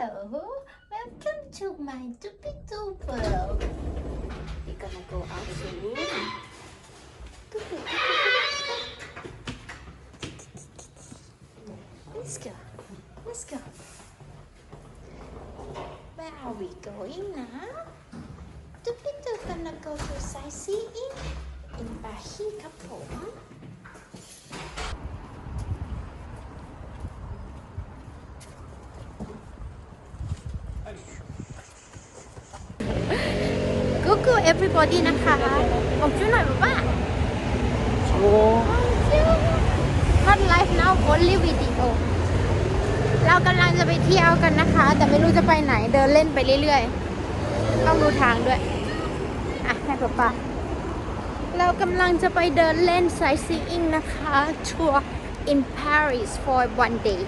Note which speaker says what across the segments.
Speaker 1: Hello, welcome to my Doopy Doo world. We're gonna go out soon. Let's go. Let's go. Where are we going now? Doopy Doo gonna go to sightseeing in Bahi ค everybody นะคะบอกช่วยหน่อยบอกว่า Hot life now only video เรากำลังจะไปเที่ยวกันนะคะ แต่ไม่รู้จะไปไหนเดินเล่นไปเรื่อยๆ ต้องดูทางด้วย อะแม่ป๊าป๊าเรากำลังจะไปเดินเล่น sightseeing นะคะ tour in Paris for one day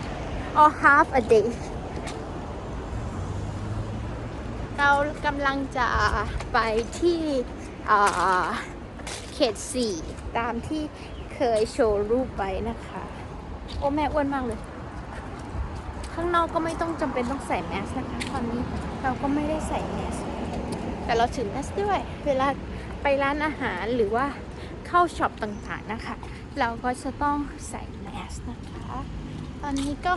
Speaker 1: or half a day เรากำลังจะไปที่เขตสี่ตามที่เคยโชว์รูปไปนะคะ โอ้แม่อ้วนมากเลย ข้างนอกก็ไม่ต้องจำเป็นต้องใส่แมสนะคะ ตอนนี้เราก็ไม่ได้ใส่แมส แต่เราถือแมสด้วย เวลาไปร้านอาหารหรือว่าเข้าช็อปต่างๆนะคะ เราก็จะต้องใส่แมสนะคะ ตอนนี้ก็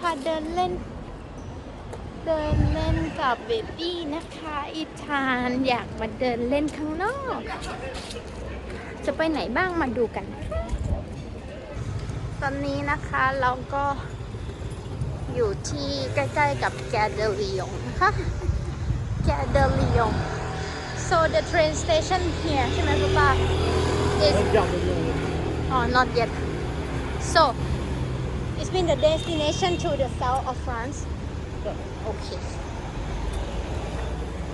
Speaker 1: พาเดินเล่น เดินเล่นกับเบบี้นะคะอีธานอยากมาเดินเล่นข้างนอก จะไปไหนบ้างมาดูกัน ตอนนี้นะคะเราก็อยู่ที่ใกล้ๆกับแกเดลียงนะคะแกเดลียง so the train station here ใช่ไหมป๊าป๊า is oh not yet so it's been the destination to the south of France โอเค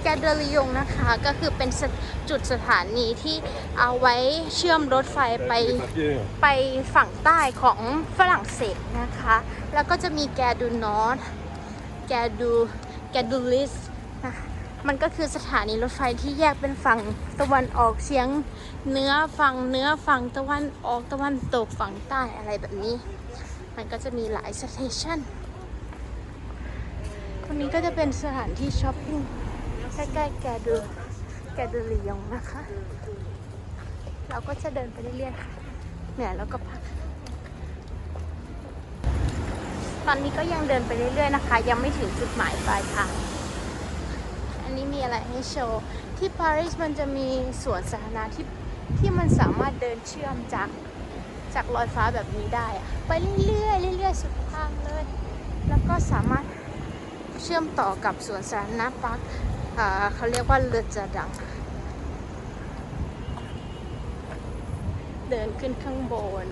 Speaker 1: แกเดลียงนะคะก็คือเป็นจุดสถานีที่เอาไว้เชื่อมรถไฟไปไปฝั่งใต้ของฝรั่งเศสนะคะ แล้วก็จะมีแกดูนอร์ทแกดูแกดูลิสนะมันก็คือสถานีรถไฟที่แยกเป็นฝั่งตะวันออกเฉียงเนื้อฝั่งเนื้อฝั่งตะวันออกตะวันตกฝั่งใต้อะไรแบบนี้ มันก็จะมีหลายสเตชัน ตรงนี้ก็จะเป็นสถานที่ช้อปปิ้งใกล้ๆแกดูแกดูลียงนะคะ เราก็จะเดินไปเรื่อยๆค่ะเหนื่อยแล้วก็พักตอนนี้ก็ยังเดินไปเรื่อยๆนะคะ ยังไม่ถึงจุดหมายปลายทางอันนี้มีอะไรให้โชว์ ที่ปารีสมันจะมีสวนสาธารณะที่ที่มันสามารถเดินเชื่อมจากจากลอยฟ้าแบบนี้ได้อะไปเรื่อยๆเรื่อยๆสุดทางเลย แล้วก็สามารถ เชื่อมต่อกับสวนสาธารณะปาร์คเขาเรียกว่าเลอจาดัง เดินขึ้นข้างบน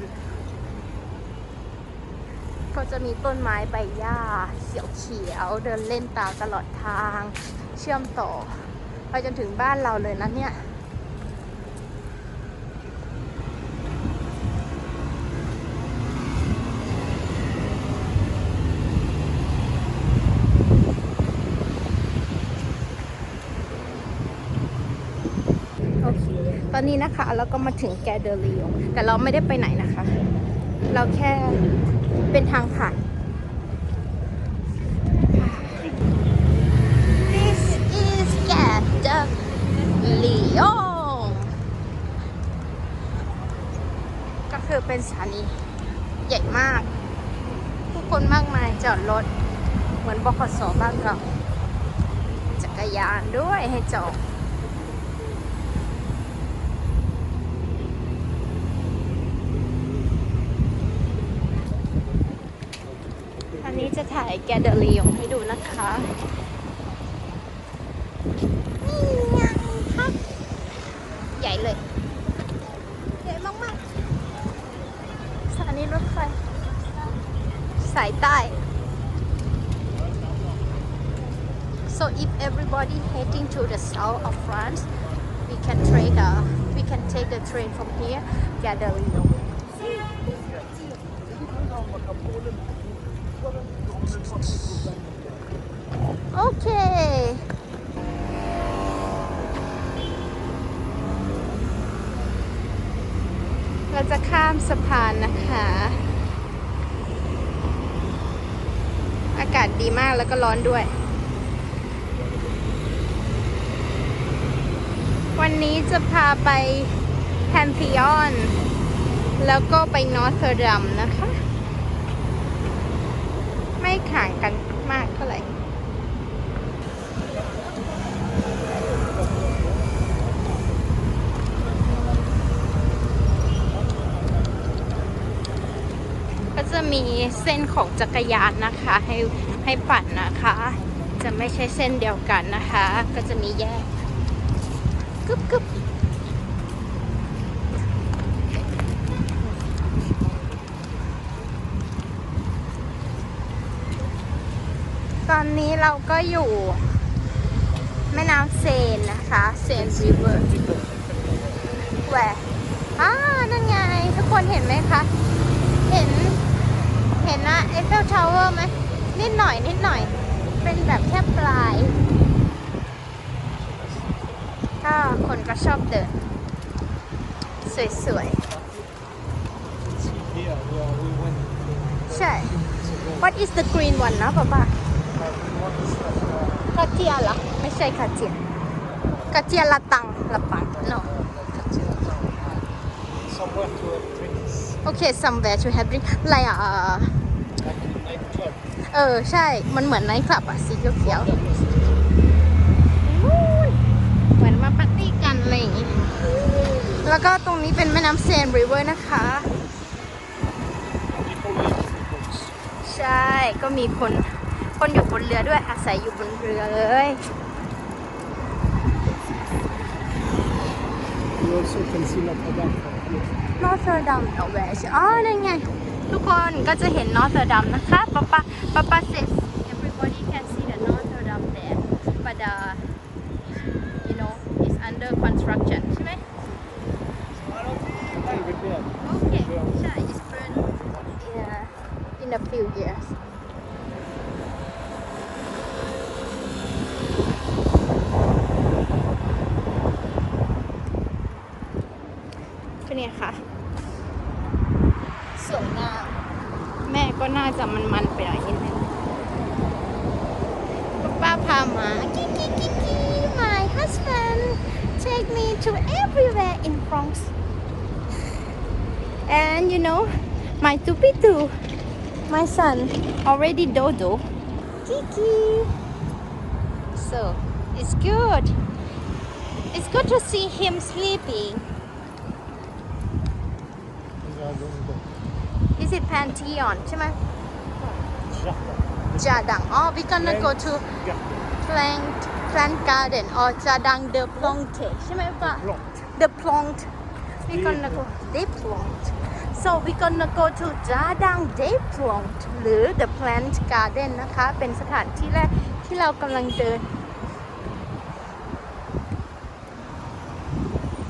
Speaker 1: ก็จะมีต้นไม้ใบหญ้าเขียวๆเดินเล่นตามตลอดทาง เชื่อมต่อ ไปจนถึงบ้านเราเลยนะเนี่ย โอเค ต อนนี้นะคะเราก็มาถึงแกเดลียงแต่เราไม่ได้ไปไหนนะคะ เราแค่เป็นทางผ่าน This is g a d e l i o n ก็คือเป็นสถานีใหญ่มาก ผู้คนมากมายจอดรถ เหมือนบขสบ้านเราจักรยานด้วยให้จอด อันนี้จะถ่าย แกเดลียงให้ดูนะคะนี่ไงคะใหญ่เลย ใหญ่มากๆสถานีรถไฟสายใต้ so if everybody heading to the south of France we can take a we can take the train from here Gadolino Okay. เราจะข้ามสะพากแล้วก็ร้อนด้วย วันนี้จะพาไปแพนธีออนแล้วก็ไปนอร์ทเทอร์ดัมนะคะ ไม่ข่างกันมากเท่าไหร่ก็จะมีเส้นของจักรยานนะคะ ให้ ให้ปั่นนะคะ จะไม่ใช่เส้นเดียวกันนะคะ ก็จะมีแยกกึบกึบตอนนี้เราก็อยู่แม่น้ำเซนนะคะ เซนริเวอร์แหวอ่านั่นไง ทุกคนเห็นไหมคะ เห็น เห็นนะเอฟเฟลทาวเวอร์ไหม นิดหน่อยนิดหน่อย เป็นแบบแค่ปลายถ้าคนก็ชอบเดิน สวย
Speaker 2: Here, where we went.
Speaker 1: ๆใช่ What is the green one นะป๊าป๊า
Speaker 2: What is that? Uh,
Speaker 1: กาเจียเหรอ ไม่ใช่กาเจียกาเจียละตังละปัง no
Speaker 2: somewhere to have drinks,
Speaker 1: okay somewhere to have drink อะไรอะ
Speaker 2: like a nightclub.
Speaker 1: เออ ใช่ มันเหมือนไนท์คลับอะสีเขียวๆนู่นเหมือนมาปาร์ตี้กันอะไรอย่างงี้ แล้วก็ตรงนี้เป็นแม่น้ำเซนริเวอร์นะคะ
Speaker 2: People live in the boats.
Speaker 1: ใช่ ก็มีคน คนอยู่บนเรือด้วย อาศัยอยู่บนเรือเลย
Speaker 2: You also can see Notre Dame from here.
Speaker 1: นอร์ทดัมเอาแวชอ๋อนั่นไง ทุกคนก็จะเห็นนอร์ทดัมนะคะป๊าป๊าป๊าป๊า says everybody can see the Notre Dame there but uh, you know it's under construction ใช่ไหมโอเคใช่ it's burn yeah, in a few years ก็เนี่ยค่ะ ก็น่าจะมันๆไปหน่อยนิดนึงป้าพามากิ๊กกิ๊กกิ๊กกิ๊ก my husband take me to everywhere in Bronx and you know my tupitu my son already dodo kiki so it's good it's good to see him sleeping is it Pantheon ใช่ไหม
Speaker 2: Jardin.
Speaker 1: Jadang oh we gonna go to
Speaker 2: Garden.
Speaker 1: plant plant garden or Jadang de Plante ใช่ไหมปะ
Speaker 2: Plante.
Speaker 1: the plant we gonna go they plant so we gonna go to Jadang they plant หรือ the plant garden นะคะ เป็นสถานที่แรกที่เรากำลังเดิน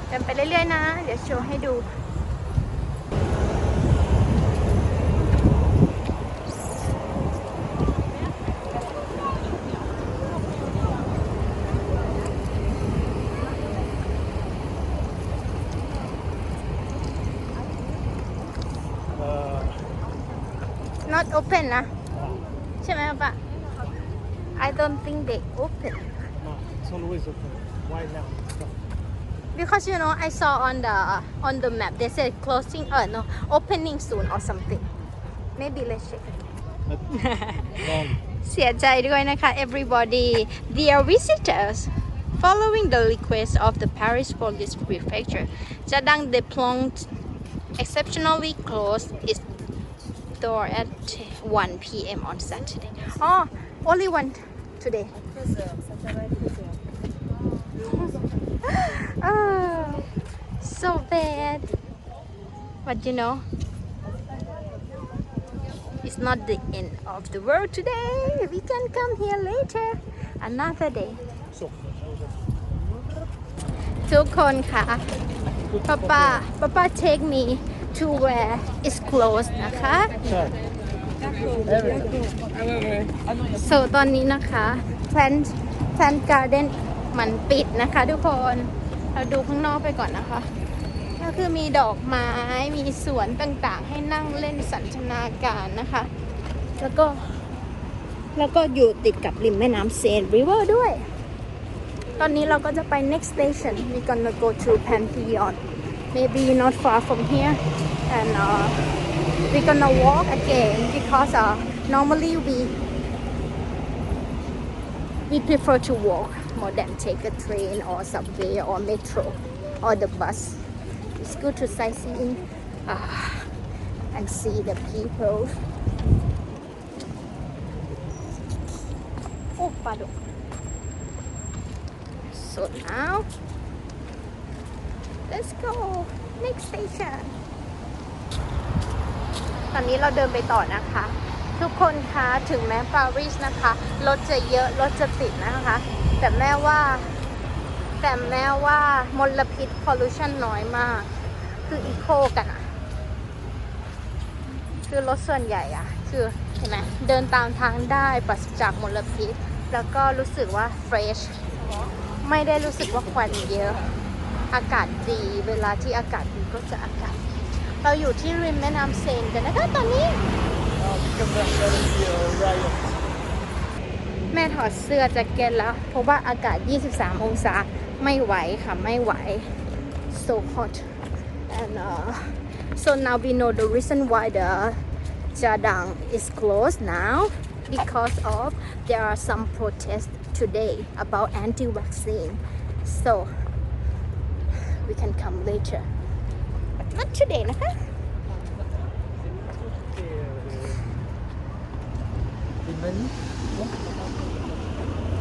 Speaker 1: เดินไปเรื่อยๆนะ เดี๋ยวโชว์ให้ดู ใช่ไหมปะ I don't think they open
Speaker 2: no, it's always open. Why now? No.
Speaker 1: because you know I saw on the on the map they said closing uh no opening soon or something maybe let's check
Speaker 2: But, wrong.
Speaker 1: เสียใจด้วยนะคะ everybody dear visitors following the request of the Paris Police Prefecture Jadang de Plonge exceptionally closed its door at 1 p.m. on Saturday oh only one today oh so bad but you know it's not the end of the world today. We can come here later, another day.
Speaker 2: So,
Speaker 1: ทุกคนค่ะป้าป้าป้าป้า take me to where it's closed นะคะ
Speaker 2: sorry.
Speaker 1: so ตอนนี้นะคะ plant plant garden มันปิดนะคะทุกคน เราดูข้างนอกไปก่อนนะคะ ก็คือมีดอกไม้ มีสวนต่างๆ ให้นั่งเล่นสันทนาการนะคะ แล้วก็ แล้วก็อยู่ติดกับริมแม่น้ำเซนริเวอร์ด้วย ตอนนี้เราก็จะไป next station we gonna go to Pantheon maybe not far from here. And uh, we're gonna walk again because uh, normally we we prefer to walk more than take a train or subway or metro or the bus. It's good to sightseeing uh, and see the people. Oh pardon. So now let's go next station ตอนนี้เราเดินไปต่อนะคะ ทุกคนคะถึงแม้ปารีสนะคะ รถจะเยอะ รถจะติดนะคะ แต่แม้ว่า แต่แม้ว่ามลพิษ pollution น้อยมาก คืออีโคกันอะคือรถส่วนใหญ่อะคือเห็นไหมเดินตามทางได้ปราศจากมลพิษ แล้วก็รู้สึกว่า fresh ไม่ได้รู้สึกว่าควันเยอะ อากาศดี เวลาที่อากาศดีก็จะอากาศดีเราอยู่ที่ริมแม่น้ำเซนกันนะคะตอนนี้แม่ถอดเสื้อแจ็คเก็ตแล้ว เพราะว่าอากาศ 23 องศาไม่ไหวค่ะ ไม่ไหว so hot and uh, so now we know the reason why the Jadang is closed now because of there are some protests today about anti-vaccine so we can come later but not today นะคะ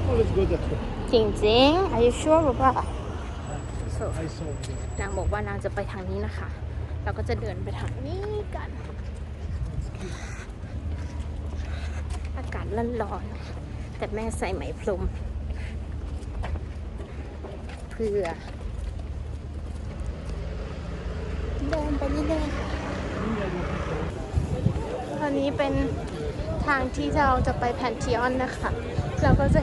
Speaker 2: Oh, let's go that way.
Speaker 1: จริง Are you sure หรือเปล่า so นางบอกว่านางจะไปทางนี้นะคะ เราก็จะเดินไปทางนี้กัน อากาศร้อนๆแต่แม่ใส่ไหมพรมเพื่อ เดินไปเรื่อยๆตอนนี้เป็นทางที่เราจะไปแพนทีออนนะคะ เราก็จะ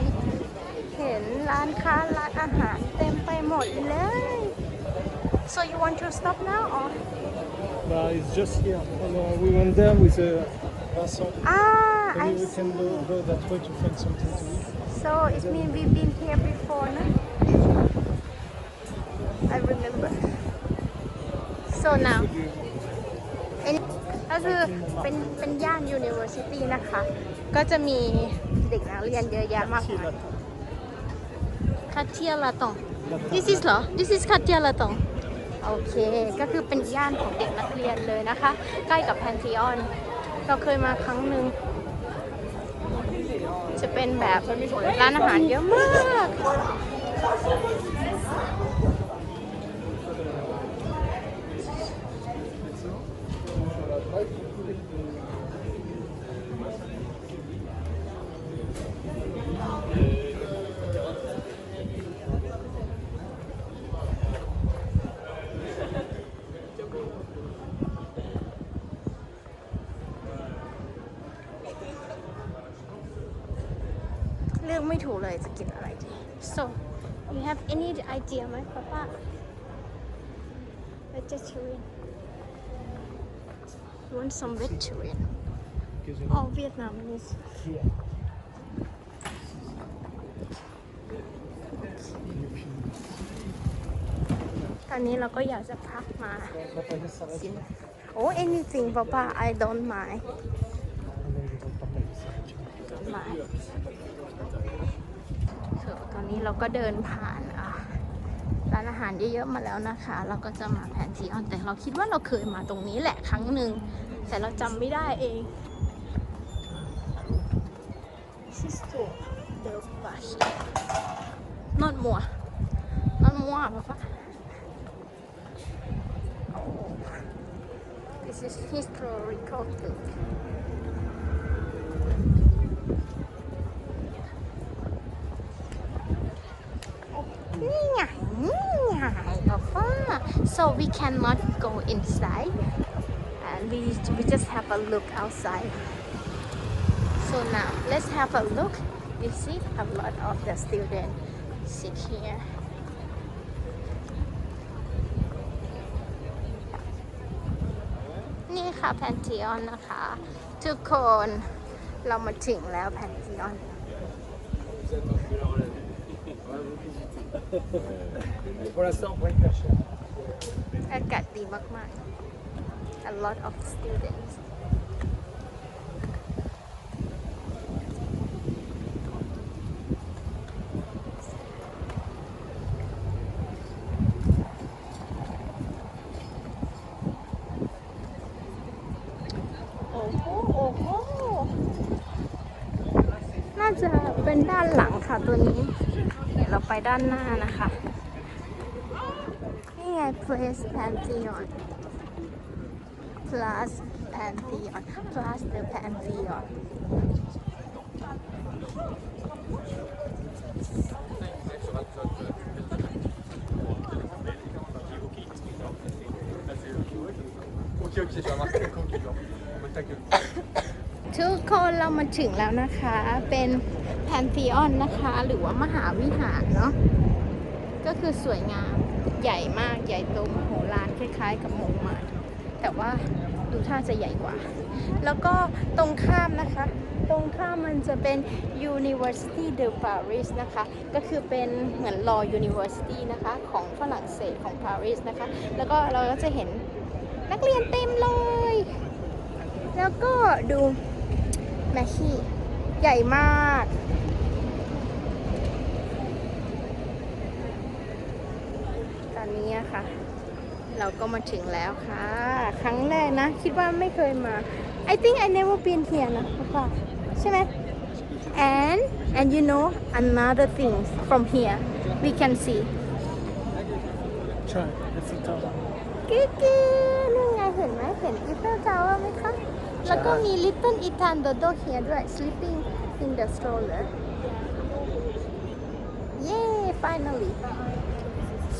Speaker 1: เห็นร้านค้าร้านอาหารเต็มไปหมดเลย so you want to stop now or
Speaker 2: But it's just here. And, uh, we went there with uh, Vincent.
Speaker 1: ah I
Speaker 2: Maybe we can
Speaker 1: see
Speaker 2: go, go that way to find something to eat.
Speaker 1: so it means we've been here before นะ I remember so now อันก็คือเป็นเป็นย่าน University นะคะ ก็จะมีเด็กนักเรียนเยอะแยะมากมายคาเทียลาตอง this is เหรอ this is คาเทียลาตองโอเค ก็คือเป็นย่านของเด็กนักเรียนเลยนะคะ ใกล้กับแพนทีออน เราเคยมาครั้งหนึ่ง จะเป็นแบบร้านอาหารเยอะมาก เลือ กไม่ถูกเลยจะกินอะไรดี so you have any idea ไหมป้าป้า vegetarian you want some vegetarian
Speaker 2: Because you
Speaker 1: or Vietnamese
Speaker 2: here. You can-
Speaker 1: ตอนนี้เราก็อยากจะพักมา
Speaker 2: La pagaie s'arrête
Speaker 1: กิน
Speaker 2: là.
Speaker 1: โอ้ anything ป้าป้า I don't mind
Speaker 2: s'arrête là.
Speaker 1: don't mind so ตอนนี้เราก็เดินผ่านร้านอาหารเยอะๆมาแล้วนะคะ เราก็จะมาแพนทีออนแต่เราคิดว่าเราเคยมาตรงนี้แหละครั้งหนึ่งแต่เราจำไม่ได้เอง Sister the Bush not more not more ป้าป้า Oh, this is historical book so we cannot go inside and we we just have a look outside so now let's have a look you see a lot of the students sit here นี่ค่ะแพนทีออนนะคะ ทุกคน เรามาถึงแล้วแพนซีออน
Speaker 2: Pour l'instant, on pourrait faire cher.
Speaker 1: อากาศดีมากๆ a lot of students โอ้โหโอ้โหน่าจะเป็นด้านหลังค่ะตัวนี้ เดี๋ยวเราไปด้านหน้านะคะ Place Pantheon Plus Pantheon Plus the Pantheon ทุกคนเรามาถึงแล้วนะคะ เป็นแพนธีออนนะคะ หรือว่ามหาวิหารเนาะ ก็คือสวยงาม ใหญ่มากใหญ่โตมโหฬารคล้ายๆ กับหมงหมาแต่ว่าดูท่าจะใหญ่กว่า แล้วก็ตรงข้ามนะคะ ตรงข้ามมันจะเป็น University de Paris นะคะ ก็คือเป็นเหมือน Law University นะคะ ของฝรั่งเศสของปารีสนะคะ แล้วก็เราก็จะเห็นนักเรียนเต็มเลย แล้วก็ดูแมชชี่ใหญ่มาก ตอ นนี้อะค่ะเราก็มาถึงแล้วค่ะ ครั้งแรกนะ คิดว่าไม่เคยมา I think I never been here นะค่ะใช่ไหม and and you know another thing from here we can see
Speaker 2: Try. Let's see top.
Speaker 1: กิ๊กกิ๊กนี่ไงเห็นไหมเห็นอีเฟลทาวเวอร์ไหมคะ แล้วก็มี Little Itan Dodo here ด้วย sleeping in the stroller เย้ finally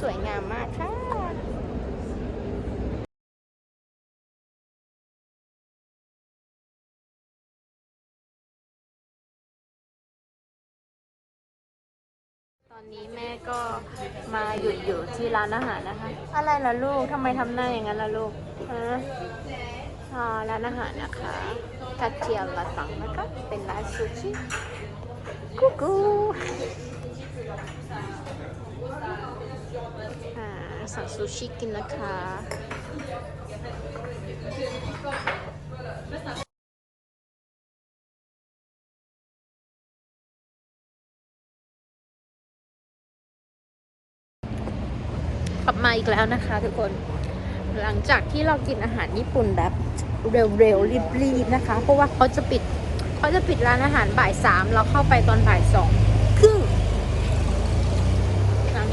Speaker 1: สวยงามมากค่ะตอนนี้แม่ก็มาหยุดอยู่ที่ร้านอาหารนะคะ อะไรล่ะลูกทำไมทำหน้าอย่างนั้นล่ะลูกฮะอ่าร้านอาหารนะคะคาเทียลาตังนะคะเป็นร้านซูชิกูกู อ่าสั่งซูชิกินนะคะกลับมาอีกแล้วนะคะทุกคน หลังจากที่เรากินอาหารญี่ปุ่นแบบเร็วๆรีบๆนะคะ เพราะว่าเขาจะปิดเขาจะปิดร้านอาหารบ่ายสามเราเข้าไปตอนบ่ายสองครึ่งหลัง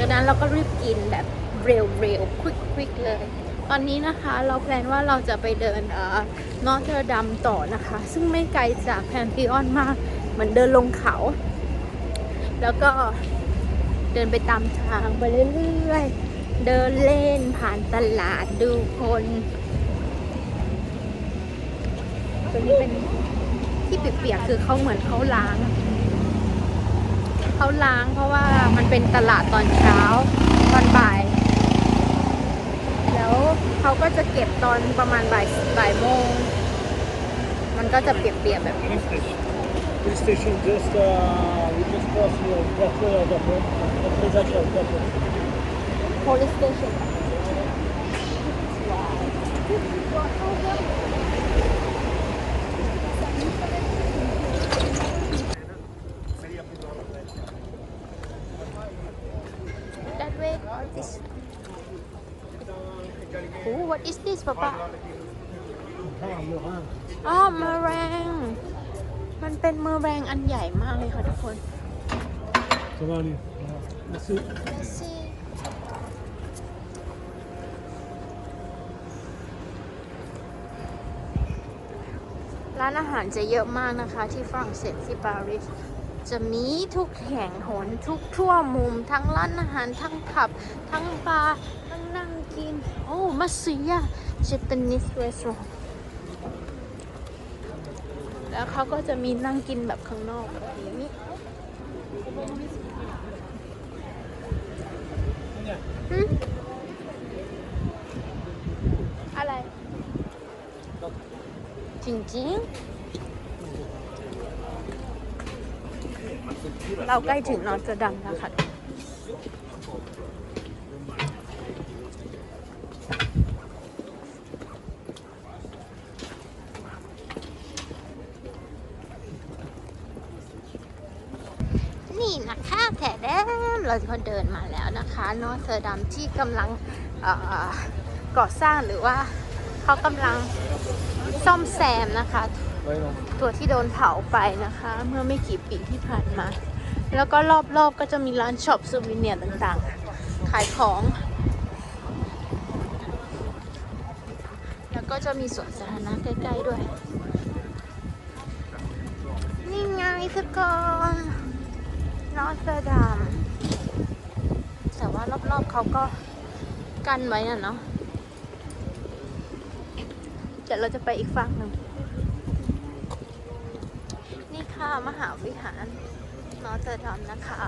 Speaker 1: จากนั้นเราก็รีบกินแบบเร็วๆควิกๆเลย ตอนนี้นะคะเราแพลนว่าเราจะไปเดินเอ่อนอตเทอร์ดัมต่อนะคะ ซึ่งไม่ไกลจากแพนธีออนมากเหมือนเดินลงเขา แล้วก็เดินไปตามทางไปเรื่อยๆ เดินเล่นผ่านตลาดดูคนตัวนี้เป็นที่เปียกๆคือเขาเหมือนเขาล้าง เขาล้าง เพราะว่ามันเป็นตลาดตอนเช้าตอนบ่าย แล้วเขาก็จะเก็บตอนประมาณบ่ายบ่ายโมง มันก็จะเปียกๆแบบนี้
Speaker 2: Police station just uh, we just crossed the Portrait of the Présac of the
Speaker 1: police station ดัดเวก this oh what is this ป๊าป๊า
Speaker 2: Ah, Merin.
Speaker 1: อ๋อเมอแรง มันเป็นเมอแรงอันใหญ่มากเลยค่ะทุกคน
Speaker 2: Ça va aller. Voilà. Merci.
Speaker 1: Merci ร้านอาหารจะเยอะมากนะคะ ที่ฝรั่งเศสที่ปารีสจะมีทุกแห่งหนทุกทั่วมุม ทั้งร้านอาหารทั้งผับ ทั้งบาร์ทั้งนั่งกิน โอ้มัสซิยา Japanese restaurant แล้วเขาก็จะมีนั่งกินแบบข้างนอกแบบนี้อะไร จริงจริงเราใกล้ถึงนอนกระดังแล้วค่ะ เราก็เดินมาแล้วนะคะนอร์ทดัมที่กำลังก่อสร้างหรือว่าเขากำลังซ่อมแซมนะคะ ตัวที่โดนเผาไปนะคะ เมื่อไม่กี่ปีที่ผ่านมา แล้วก็รอบๆก็จะมีร้านช็อปซูวิเนียร์ต่างๆ ขายของ แล้วก็จะมีสวนสาธารณะใกล้ๆด้วย นี่ไงทุกคนนอสเตอร์ดัม รอบๆเขาก็กันไว้น่ะเนาะเดี๋ยวเราจะไปอีกฝั่งหนึ่งนี่ค่ะ มหาวิหารนอเตอร์ดัมนะคะ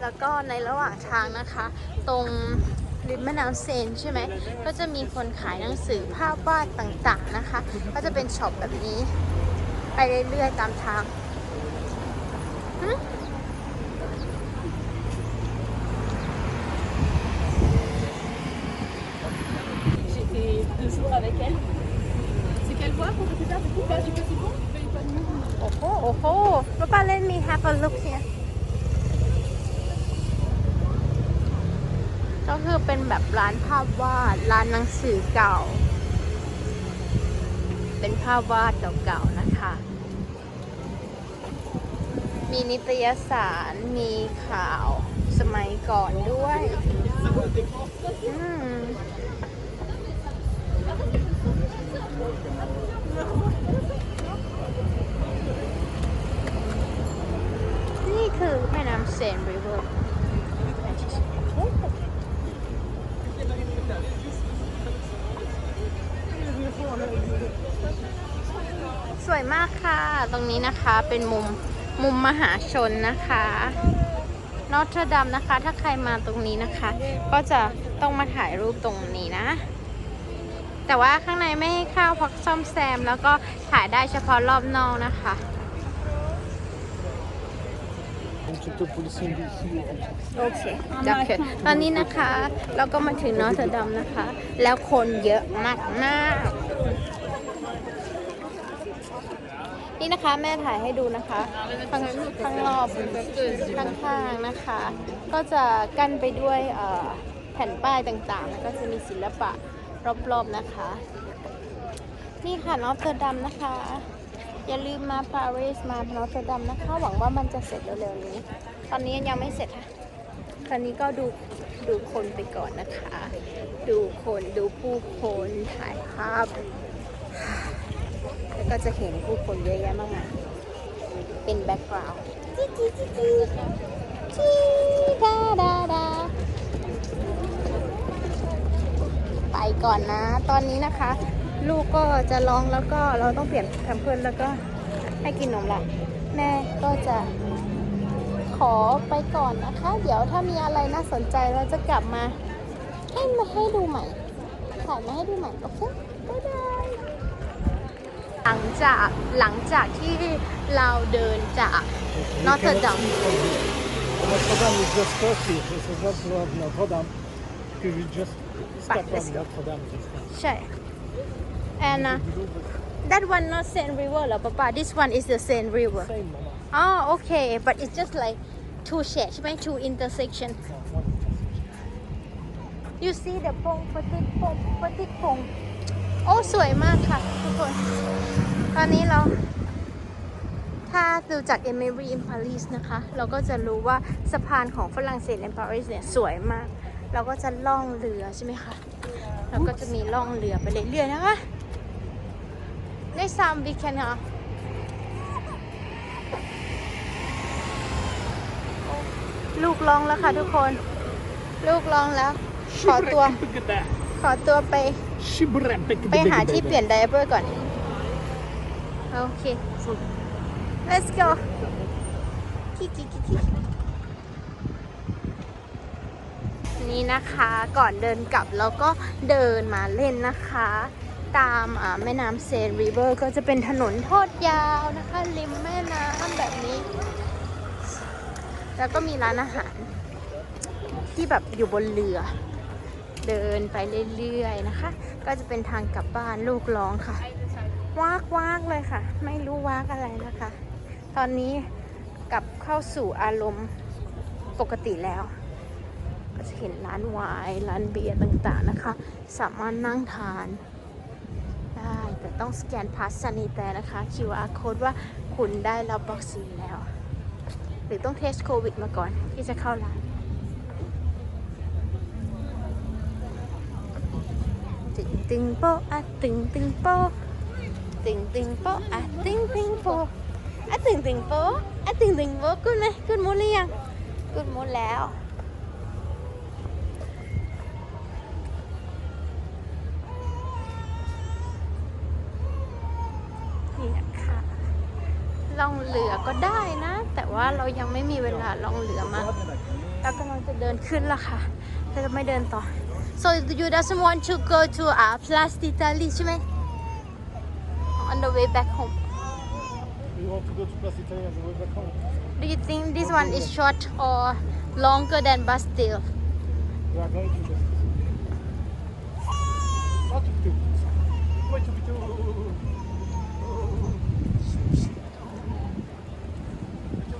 Speaker 1: แล้วก็ในระหว่างทางนะคะ ตรงริมแม่น้ำเซนใช่ไหม ก็จะมีคนขายหนังสือภาพวาดต่างๆนะคะ ก็จะเป็นช็อปแบบนี้ ไปเรื่อยๆตามทางหึ
Speaker 3: Deux jours avec elle. C'est quelle voie pour que tu fasses du coup Pas du petit pont Paye pas de nous.
Speaker 1: โอ้โหโอ้โหป้าป้าเล่นมี have a look here ก็คือเป็นแบบร้านภาพวาด ร้านหนังสือเก่า เป็นภาพวาดเก่าๆนะคะ มีนิตยสาร มีข่าวสมัยก่อนด้วย อืม นี่คือแม่น้ำเซนริเวอร์สวยมากค่ะ ตรงนี้นะคะเป็นมุมมุมมหาชนนะคะนอตเทอร์ดัมนะคะ ถ้าใครมาตรงนี้นะคะ ก็จะต้องมาถ่ายรูปตรงนี้นะ แต่ว่าข้างในไม่ให้เข้าเพราะซ่อมแซม แล้วก็ถ่ายได้เฉพาะรอบนอกนะคะ
Speaker 2: Donc tu te policier ici.
Speaker 1: โอเคจับเกิดตอนนี้นะคะ เราก็มาถึงนอร์ทดัมนะคะ แล้วคนเยอะมากมากๆนี่นะคะแม่ถ่ายให้ดูนะคะข้างข้างรอบข้างข้างๆนะคะ ก็จะกั้นไปด้วยเอ่อแผ่นป้ายต่างๆแล้วก็จะมีศิลปะ รอบๆนะคะ นี่ค่ะนอร์ดัมนะคะ อย่าลืมมาปารีสมานอร์ดัมนะคะ หวังว่ามันจะเสร็จเร็วๆนี้ ตอนนี้ยังไม่เสร็จค่ะ ตอนนี้ก็ดูดูคนไปก่อนนะคะ ดูคนดูผู้คนถ่ายภาพ แล้วก็จะเห็นผู้คนเยอะแยะมากมายเป็นแบ็กกราวด์จิ๊จิ๊จิ๊จิ๊จิ๊ดาดาดา ก่อนนะ ตอนนี้นะคะ ลูกก็จะร้องแล้วก็เราต้องเปลี่ยนแพมเพิร์สแล้วก็ให้กินนมละแม่ก็จะขอไปก่อนนะคะ เดี๋ยวถ้ามีอะไรน่าสนใจเราจะกลับมา ให้มาให้ดูใหม่ถ่ายมาให้ดูใหม่โอเคบ๊ายบายหลังจากหลังจากที่เราเดินจาก Notre Dame
Speaker 2: Notre-Dame is just first here. This is not Notre- Notre-Dame. Que we just step
Speaker 1: let's
Speaker 2: from
Speaker 1: go.
Speaker 2: Notre-Dame. just now.
Speaker 1: ใช่ and uh, that one not Seine River เหรอป๊าป๊า this one is the Seine River
Speaker 2: Same, Mama.
Speaker 1: อ๋อโอเค but it's just like two shades ใช่ไหม two intersection
Speaker 2: No, one.
Speaker 1: you see the พงปฏิพงปฏิพงโอ้สวยมากค่ะทุกคน ตอนนี้เรา ถ้าดูจาก Emery in Paris นะคะ เราก็จะรู้ว่าสะพานของฝรั่งเศสในปารีสเนี่ยสวยมาก เราก็จะล่องเรือใช่ไหมคะเราก็จะมีล่องเรือไปเรื่อยๆนะคะ Next time we can uh, ลูกร้องแล้วค่ะทุกคน ลูกร้องแล้ว ขอตัว ขอตัวไป ไปหาที่เปลี่ยนไดเปอร์ก่อน โอเค let's go คิคิคิคิ นี่นะคะก่อนเดินกลับแล้วก็เดินมาเล่นนะคะ ตามแม่น้ำเซนริเวอร์ก็จะเป็นถนนทอดยาวนะคะ ริมแม่น้ำแบบนี้ แล้วก็มีร้านอาหาร ที่แบบอยู่บนเรือ เดินไปเรื่อยๆนะคะ ก็จะเป็นทางกลับบ้านลูกร้องค่ะวากวากเลยค่ะ ไม่รู้วากอะไรนะคะ ตอนนี้กลับเข้าสู่อารมณ์ปกติแล้ว เห็นร้านไวน์ร้านเบียร์ต่างๆนะคะ สามารถนั่งทานได้แต่ต้องสแกนพาสซานิแต่นะคะ QR code ว่าคุณได้รับวัคซีนแล้ว หรือต้องเทสโควิดมาก่อนที่จะเข้าร้านตึงตึงโปอะตึงตึงโปตึงตึงโปอะตึงตึงโปอะตึงตึงโปอะตึงตึงโปะขึ้นไหมขึ้นมุดหรือยังขึ้นมุดแล้ว ก็ได้นะ แต่ว่าเรายังไม่มีเวลาล่องเรือมาเรากำลังจะเดินขึ้นและค่ะเราจะไม่เดินต่อ so you doesn't want to go to uh, Place d'Italie ใช่ไหม on the way back home
Speaker 2: We want to go to Place Italia on the way back home.
Speaker 1: do you think this one is short or longer than Bastille
Speaker 2: We are going to the. Oh, tuk tuk. Wait, tuk tuk.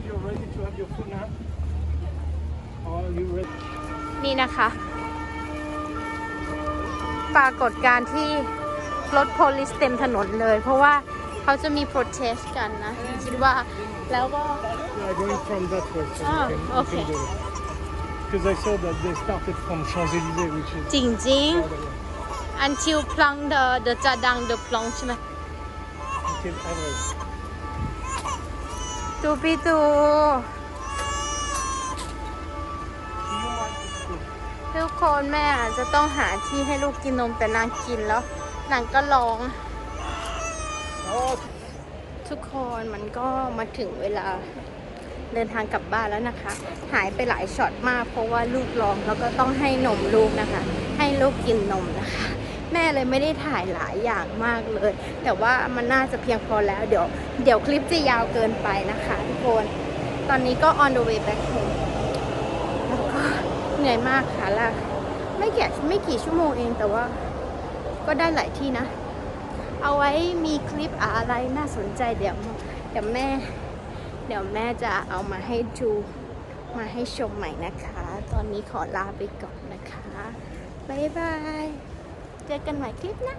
Speaker 2: You're ready to have your food now? Or are you ready?
Speaker 1: นี่นะคะ ปรากฏการณ์ที่รถโพลิสเต็มถนนเลย เพราะว่าเขาจะมี protest กันนะ คิดว่าแล้วก็
Speaker 2: We are going from that way. So
Speaker 1: Ah,
Speaker 2: we can,
Speaker 1: okay.
Speaker 2: We can do it. Because I saw that they started from Champs-Élysées, which is
Speaker 1: จริงจริง
Speaker 2: further away.
Speaker 1: ๆ until พลัง the the จะดัง the พลังใช่ไหม
Speaker 2: Until Avril.
Speaker 1: ตูปีตู ทุกคนแม่อาจจะต้องหาที่ให้ลูกกินนมแต่นางกินแล้วนางก็ร้อง ทุกคนมันก็มาถึงเวลาเดินทางกลับบ้านแล้วนะคะ หายไปหลายช็อตมาก เพราะว่าลูกร้องแล้วก็ต้องให้นมลูกนะคะ ให้ลูกกินนมนะคะ แม่เลยไม่ได้ถ่ายหลายอย่างมากเลย แต่ว่ามันน่าจะเพียงพอแล้วเดี๋ยว เดี๋ยวคลิปจะยาวเกินไปนะคะทุกคน ตอนนี้ก็ on the way back เหนื่อยมากค่ะลากไม่แก่ไม่กี่ชั่วโมงเองแต่ว่า ก็ได้หลายที่นะ เอาไว้มีคลิปอะไรน่าสนใจเดี๋ยวเดี๋ยวแม่ เดี๋ยวแม่จะเอามาให้ดูมาให้ชมใหม่นะคะ ตอนนี้ขอลาไปก่อนนะคะ บ๊ายบาย เจอกันใหม่คลิปหน้า